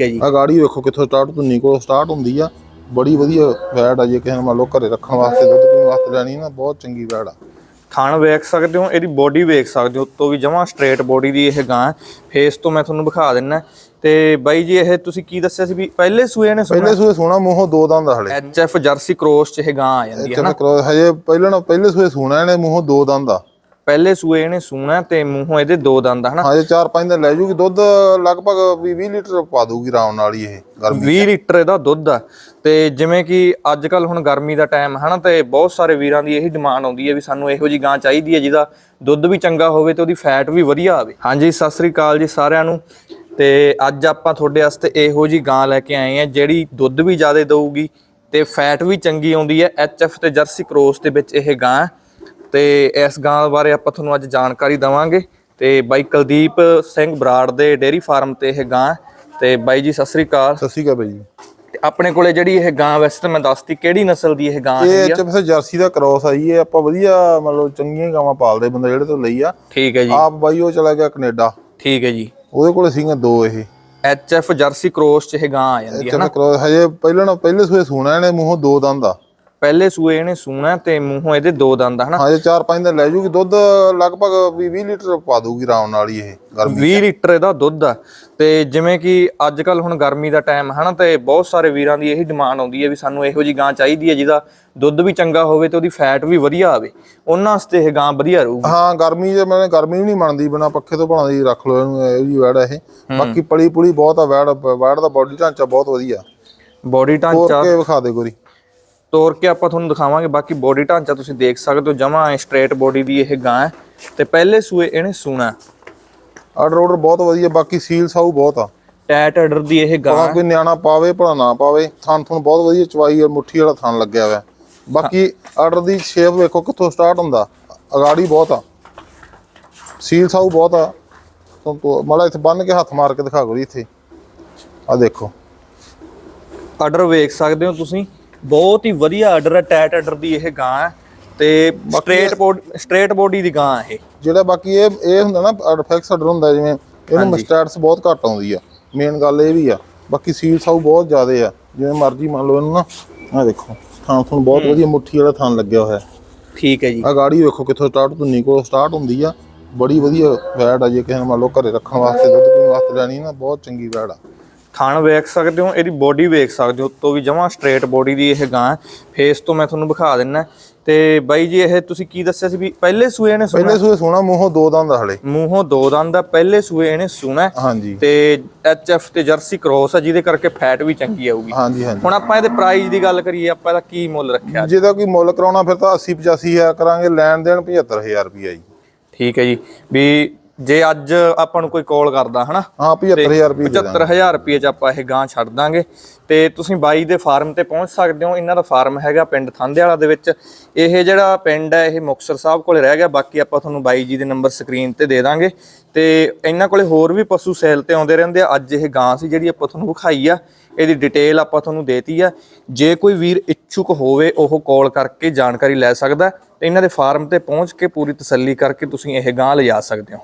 ਹੈ ਜੀ। ਆ ਗਾੜੀ ਵੇਖੋ ਕਿੱਥੋਂ ਸਟਾਰਟ ਧੁੰਨੀ ਕੋਲ ਸਟਾਰਟ ਹੁੰਦੀ ਆ। ਬੜੀ ਵਧੀਆ ਵੈੜ ਆ ਜੇ ਕਿਸੇ ਨੇ ਮੰਨ ਲਓ ਘਰੇ ਰੱਖਣ ਵਾਸਤੇ ਦੁੱਧ ਪੀਣ ਵਾਸਤੇ ਲੈਣੀ ਨਾ ਬਹੁਤ ਚੰਗੀ ਵੈੜ ਆ। ਖਾਣ ਵੇਖ ਸਕਦੇ ਹੋ ਇਹਦੀ ਬੋਡੀ ਵੇਖ ਸਕਦੇ ਹੋ ਉੱਤੋਂ ਵੀ ਜਮਾਂ ਸਟ੍ਰੇਟ ਬੋਡੀ ਦੀ ਇਹ ਗਾਂ ਫੇਸ ਤੋਂ ਮੈਂ ਤੁਹਾਨੂੰ ਦਿਖਾ ਦਿੰਨਾ। ਤੇ ਬਾਈ ਜੀ ਇਹ ਤੁਸੀਂ ਕੀ ਦੱਸਿਆ ਸੀ ਵੀ ਪਹਿਲੇ ਸੂਏ ਨੇ ਪਹਿਲੇ ਸੂਏ ਸੋਣਾ ਮੂੰਹੋਂ ਦੋ ਦੰਦ ਹਲੇ ਐਚ ਐਫ ਜਰਸੀ ਕ੍ਰੋਸ ਚ ਇਹ ਗਾਂ ਆ ਜਾਂਦੀ ਹੈ ਕਰੋ ਹਜੇ ਪਹਿਲਾਂ ਨਾ ਪਹਿਲੇ ਸੂਏ ਸੋਣਾ ਇਹਨੇ ਮੂੰਹੋਂ ਦੋ ਦੰਦ ਆ। ਪਹਿਲੇ ਸੂਏ ਇਹਨੇ ਸੂਣਾ ਤੇ ਮੂੰਹੋਂ ਇਹਦੇ ਦੋ ਦੰਦ ਹਨਾ? ਹਜੇ 4-5 ਦਿਨ ਲੈ ਜੂਗੀ ਦੁੱਧ ਲਗਭਗ 20 ਲੀਟਰ ਪਾ ਦੂਗੀ ਆਰਾਮ ਨਾਲ ਹੀ ਇਹ ਗਰਮੀ 20 ਲੀਟਰ ਇਹਦਾ ਦੁੱਧ ਆ। ਤੇ ਜਿਵੇਂ ਕਿ ਅੱਜ ਕੱਲ ਹੁਣ ਗਰਮੀ ਦਾ ਟਾਈਮ ਹੈ ਨਾ ਤੇ ਬਹੁਤ ਸਾਰੇ ਵੀਰਾਂ ਦੀ ਇਹੀ ਡਿਮਾਂਡ ਆਉਂਦੀ ਹੈ ਵੀ ਸਾਨੂੰ ਇਹੋ ਜੀ ਗਾਂ ਚਾਹੀਦੀ ਹੈ ਜਿਹਦਾ ਦੁੱਧ ਵੀ ਚੰਗਾ ਹੋਵੇ ਤੇ ਉਹਦੀ ਫੈਟ ਵੀ ਵਧੀਆ ਆਵੇ। ਹਾਂਜੀ ਸਤਿ ਸ੍ਰੀ ਅਕਾਲ ਜੀ ਸਾਰਿਆਂ ਨੂੰ। ਤੇ ਅੱਜ ਆਪਾਂ ਤੁਹਾਡੇ ਵਾਸਤੇ ਇਹੋ ਜੀ ਗਾਂ ਲੈ ਕੇ ਆਏ ਆ ਜਿਹੜੀ ਦੁੱਧ ਵੀ ਜ਼ਿਆਦਾ ਦਊਗੀ ਤੇ ਫੈਟ ਵੀ ਚੰਗੀ ਆਉਂਦੀ ਹੈ। ਐਚਐਫ ਤੇ ਜਰਸੀ ਕ੍ਰੋਸ ਦੇ ਵਿੱਚ ਇਹ ਗਾਂ। ਹੈ। ਤੇ ਇਸ ਗਾਂ ਬਾਰੇ ਆਪਾਂ ਤੁਹਾਨੂੰ ਅੱਜ ਜਾਣਕਾਰੀ ਦਵਾਂਗੇ। ਤੇ ਬਾਈ ਕੁਲਦੀਪ ਸਿੰਘ ਬਰਾੜ ਦੇ ਡੇਅਰੀ ਫਾਰਮ ਤੇ ਇਹ ਗਾਂ ਹੈ। ਤੇ ਬਾਈ ਜੀ ਸਤਿ ਸ੍ਰੀ ਅਕਾਲ। ਸਤਿ ਸ਼੍ਰੀ ਅਕਾਲ ਬਾਈ ਜੀ। ਆਪਣੇ ਕੋਲੇ ਜਿਹੜੀ ਇਹ ਗਾਂ ਵੈਸੇ ਤਾਂ ਮੈਂ ਦੱਸਤੀ ਕਿਹੜੀ ਨਸਲ ਦੀ ਇਹ ਗਾਂ ਇਹ ਹੈਗੀ ਆ? ਐਚਐਫ ਜਰਸੀ ਦਾ ਕ੍ਰੋਸ ਆਈ ਹੈ ਆਪਾਂ ਵਧੀਆ ਮਤਲਬ ਚੰਗੀਆਂ ਗਾਵਾਂ ਪਾਲਦੇ ਬੰਦੇ ਜਿਹੜੇ ਤੋਂ ਲਈ ਆ। ਠੀਕ ਹੈ ਜੀ। ਆਪ ਬਾਈ ਉਹ ਚਲਾ ਗਿਆ ਕੈਨੇਡਾ। ਠੀਕ ਹੈ ਜੀ। ਉਹਦੇ ਕੋਲ ਸੀਗੀਆਂ ਦੋ ਇਹ। ਐਚ ਐਫ ਜਰਸੀ ਕ੍ਰੋਸ ਚ ਇਹ ਗਾਂ ਆ ਜਾਂਦੀ ਹੈ ਚਲੋ ਕ੍ਰੋਸ ਹਜੇ ਪਹਿਲਾਂ ਨਾ ਪਹਿਲੇ ਸੂਏ ਸੋਣਾ ਇਹਨੇ ਮੂੰਹੋਂ ਦੋ ਦੰਦ ਆ। ਪਹਿਲੇ ਸੂਏ ਇਹਨੇ ਸੂਣਾ ਤੇ ਮੂੰਹੋਂ ਇਹਦੇ ਦੋ ਦੰਦ ਹਨਾ? ਹਜੇ 4-5 ਦਿਨ ਲੈ ਜੂਗੀ ਦੁੱਧ ਲਗਭਗ 20 ਲੀਟਰ ਪਾ ਦੂਗੀ ਆਰਾਮ ਨਾਲ ਹੀ ਇਹ ਗਰਮੀ 20 ਲੀਟਰ ਇਹਦਾ ਦੁੱਧ ਆ। ਤੇ ਜਿਵੇਂ ਕਿ ਅੱਜ ਕੱਲ ਹੁਣ ਗਰਮੀ ਦਾ ਟਾਈਮ ਹੈ ਨਾ ਤੇ ਬਹੁਤ ਸਾਰੇ ਵੀਰਾਂ ਦੀ ਇਹੀ ਡਿਮਾਂਡ ਆਉਂਦੀ ਹੈ ਵੀ ਸਾਨੂੰ ਇਹੋ ਜੀ ਗਾਂ ਚਾਹੀਦੀ ਹੈ ਜਿਹਦਾ ਦੁੱਧ ਵੀ ਚੰਗਾ ਹੋਵੇ ਤੇ ਉਹਦੀ ਫੈਟ ਵੀ ਵਧੀਆ ਆਵੇ। ਉਹਨਾਂ ਵਾਸਤੇ ਇਹ ਗਾਂ ਵਧੀਆ ਰਹੂਗੀ। ਹਾਂ ਗਰਮੀ ਜੇ ਮੈਂ ਗਰਮੀ ਵੀ ਨਹੀਂ ਮੰਨਦੀ ਬਿਨਾ ਪੱਖੇ ਤੋਂ ਬਣਾਦੀ ਰੱਖ ਲਓ ਇਹਨੂੰ ਇਹ ਜੀ ਵੈੜ ਇਹ। ਬਾਕੀ ਪਲੀ ਪੁਲੀ ਬਹੁਤ ਆ ਵੈੜ ਵੈੜ ਦਾ ਬਾਡੀ ਢਾਂਚਾ ਬਹੁਤ ਵਧੀਆ। ਬੋਡੀ ਹੋਰ ਢਾਂਚਾ ਕੇ ਵਿਖਾ ਦੇ ਗੋਰੀ। ਤੋੜ ਕੇ ਆਪਾਂ ਤੁਹਾਨੂੰ ਦਿਖਾਵਾਂਗੇ ਬਾਕੀ ਬੋਡੀ ਢਾਂਚਾ ਤੁਸੀਂ ਦੇਖ ਸਕਦੇ ਹੋ ਜਮਾ ਸਟ੍ਰੇਟ ਬੋਡੀ ਦੀ ਇਹ ਗਾਂ ਹੈ। ਤੇ ਪਹਿਲੇ ਸੂਏ ਇਹਨੇ ਸੂਣਾ ਆਰਡਰ ਆਰਡਰ ਬਹੁਤ ਵਧੀਆ ਬਾਕੀ ਸੀਲ ਸਾਊ ਬਹੁਤ ਆ। ਟੈਟ ਅਡਰ ਦੀ ਇਹ ਗਾਂ ਭਾਵੇਂ ਕੋਈ ਨਿਆਣਾ ਪਾਵੇ ਭਲਾ ਨਾ ਪਾਵੇ ਥਣ ਥਣ ਬਹੁਤ ਵਧੀਆ ਚਵਾਈ ਔਰ ਮੁੱਠੀ ਵਾਲਾ ਥਣ ਲੱਗਿਆ ਹੋਇਆ। ਬਾਕੀ ਆਰਡਰ ਦੀ ਸ਼ੇਪ ਵੇਖੋ ਕਿੱਥੋਂ ਸਟਾਰਟ ਹੁੰਦਾ। ਅਗਾੜੀ ਬਹੁਤ ਆ। ਸੀਲ ਸਾਊ ਬਹੁਤ ਆ। ਤੋਂ ਮਲਾ ਇੱਥੇ ਬੰਨ ਕੇ ਹੱਥ ਮਾਰ ਕੇ ਦਿਖਾ ਗੋਰੀ ਇੱਥੇ। ਆ ਦੇਖੋ। ਆਰਡਰ ਵੇਖ ਸਕਦੇ ਹੋ ਤੁਸੀਂ। ਬਹੁਤ ਹੀ ਵਧੀਆ ਆਰਡਰ ਹੈ ਟੈਟ ਆਰਡਰ ਦੀ ਇਹ ਗਾਂ ਹੈ ਤੇ ਸਟ੍ਰੇਟ ਬੋਡੀ ਸਟ੍ਰੇਟ ਬੋਡੀ ਦੀ ਗਾਂ ਹੈ ਜਿਹੜਾ ਬਾਕੀ ਇਹ ਇਹ ਹੁੰਦਾ ਨਾ ਅਰਫੈਕਸ ਆਰਡਰ ਹੁੰਦਾ ਜਿਵੇਂ ਇਹਨੂੰ ਮਸਟੈਟਸ ਬਹੁਤ ਘੱਟ ਆਉਂਦੀ ਆ। ਮੇਨ ਗੱਲ ਇਹ ਵੀ ਆ ਬਾਕੀ ਸੀਲ ਸਾਊ ਬਹੁਤ ਜ਼ਿਆਦੇ ਆ। ਜਿਵੇਂ ਮਰਜ਼ੀ ਮੰਨ ਲਓ ਇਹਨੂੰ ਨਾ ਆ ਦੇਖੋ ਥਾਂ ਤੁਹਾਨੂੰ ਬਹੁਤ ਵਧੀਆ ਮੁੱਠੀ ਵਾਲਾ ਥਾਂ ਲੱਗਿਆ ਹੋਇਆ। ਠੀਕ ਹੈ ਜੀ। ਆ ਗਾੜੀ ਵੇਖੋ ਕਿੱਥੋਂ ਸਟਾਰਟ ਧੁੰਨੀ ਕੋਲ ਸਟਾਰਟ ਹੁੰਦੀ ਆ। ਬੜੀ ਵਧੀਆ ਵੈੜ ਆ ਜੇ ਕਿਸੇ ਨੇ ਮੰਨ ਲਓ ਘਰੇ ਰੱਖਣ ਵਾਸਤੇ ਦੁੱਧ ਪੀਣ ਵਾਸਤੇ ਲੈਣੀ ਨਾ ਬਹੁਤ ਚੰਗੀ ਵੈੜ ਆ। ਖਾਣ ਵੇਖ ਸਕਦੇ ਹੋ ਇਹਦੀ ਬੋਡੀ ਵੇਖ ਸਕਦੇ ਹੋ ਉੱਤੋਂ ਵੀ ਜਮਾਂ ਸਟ੍ਰੇਟ ਬੋਡੀ ਦੀ ਇਹ ਗਾਂ ਫੇਸ ਤੋਂ ਮੈਂ ਤੁਹਾਨੂੰ ਦਿਖਾ ਦਿੰਨਾ ਤੇ ਬਾਈ ਜੀ ਇਹ ਤੁਸੀਂ ਕੀ ਦੱਸਿਆ ਸੀ ਵੀ ਪਹਿਲੇ ਸੂਏ ਨੇ ਪਹਿਲੇ ਸੂਏ ਸੋਣਾ ਮੂੰਹੋਂ ਦੋ ਦੰਦ ਆ ਹਲੇ। ਮੂੰਹੋਂ ਦੋ ਦੰਦ ਦਾ ਪਹਿਲੇ ਸੂਏ ਇਹਨੇ ਸੂਣਾ ਹਾਂਜੀ। ਤੇ ਐਚ ਐਫ ਤੇ ਜਰਸੀ ਕ੍ਰੋਸ ਆ ਜਿਹਦੇ ਕਰਕੇ ਫੈਟ ਵੀ ਚੰਗੀ ਆਊਗੀ। ਹਾਂਜੀ ਹਾਂਜੀ। ਹੁਣ ਆਪਾਂ ਇਹਦੇ ਪ੍ਰਾਈਸ ਦੀ ਗੱਲ ਕਰੀਏ ਆਪਾਂ ਇਹਦਾ ਕੀ ਮੁੱਲ ਰੱਖਿਆ? ਜਿਹਦਾ ਕੋਈ ਮੁੱਲ ਕਰਾਉਣਾ ਫਿਰ ਤਾਂ 80 85 ਹਜ਼ਾਰ ਕਰਾਂਗੇ ਲੈਣ ਦੇਣ 75000 ਰੁਪਈਆ ਜੀ। ਠੀਕ ਹੈ ਜੀ। ਵੀ ਜੇ ਅੱਜ ਆਪਾਂ ਨੂੰ ਕੋਈ ਕਾਲ ਕਰਦਾ ਹਨਾ? ਹਾਂ 75000 ਰੁਪਏ 75000 ਰੁਪਏ ਚ ਆਪਾਂ ਇਹ ਗਾਂ ਛੱਡ ਦਾਂਗੇ। ਤੇ ਤੁਸੀਂ ਬਾਈ ਦੇ ਫਾਰਮ ਤੇ ਪਹੁੰਚ ਸਕਦੇ ਹੋ। ਇਹਨਾਂ ਦਾ ਫਾਰਮ ਹੈਗਾ ਪਿੰਡ ਥਾਂਦੇ ਵਾਲਾ ਦੇ ਵਿੱਚ। ਇਹ ਜਿਹੜਾ ਪਿੰਡ ਹੈ ਇਹ ਮੁਕਤਸਰ ਸਾਹਿਬ ਕੋਲੇ ਰਹਿ ਗਿਆ। ਬਾਕੀ ਆਪਾਂ ਤੁਹਾਨੂੰ ਬਾਈ ਜੀ ਦੇ ਨੰਬਰ ਸਕਰੀਨ ਤੇ ਦੇ ਦਾਂਗੇ। ਤੇ ਇਹਨਾਂ ਕੋਲੇ ਹੋਰ ਵੀ ਪਸ਼ੂ ਸੇਲ ਤੇ ਆਉਂਦੇ ਰਹਿੰਦੇ ਆ। ਅੱਜ ਇਹ ਗਾਂ ਸੀ ਜਿਹੜੀ ਆਪਾਂ ਤੁਹਾਨੂੰ ਵਿਖਾਈ ਆ। ਇਹਦੀ ਡਿਟੇਲ ਆਪਾਂ ਤੁਹਾਨੂੰ ਦੇਤੀ ਆ। ਜੇ ਕੋਈ ਵੀਰ ਇੱਛੁਕ ਹੋਵੇ ਉਹ ਕਾਲ ਕਰਕੇ ਜਾਣਕਾਰੀ ਲੈ ਸਕਦਾ। ਤੇ ਇਹਨਾਂ ਦੇ ਫਾਰਮ ਤੇ ਪਹੁੰਚ ਕੇ ਪੂਰੀ ਤਸੱਲੀ ਕਰਕੇ ਤੁਸੀਂ ਇਹ ਗਾਂ ਲਿਜਾ ਸਕਦੇ ਹੋ।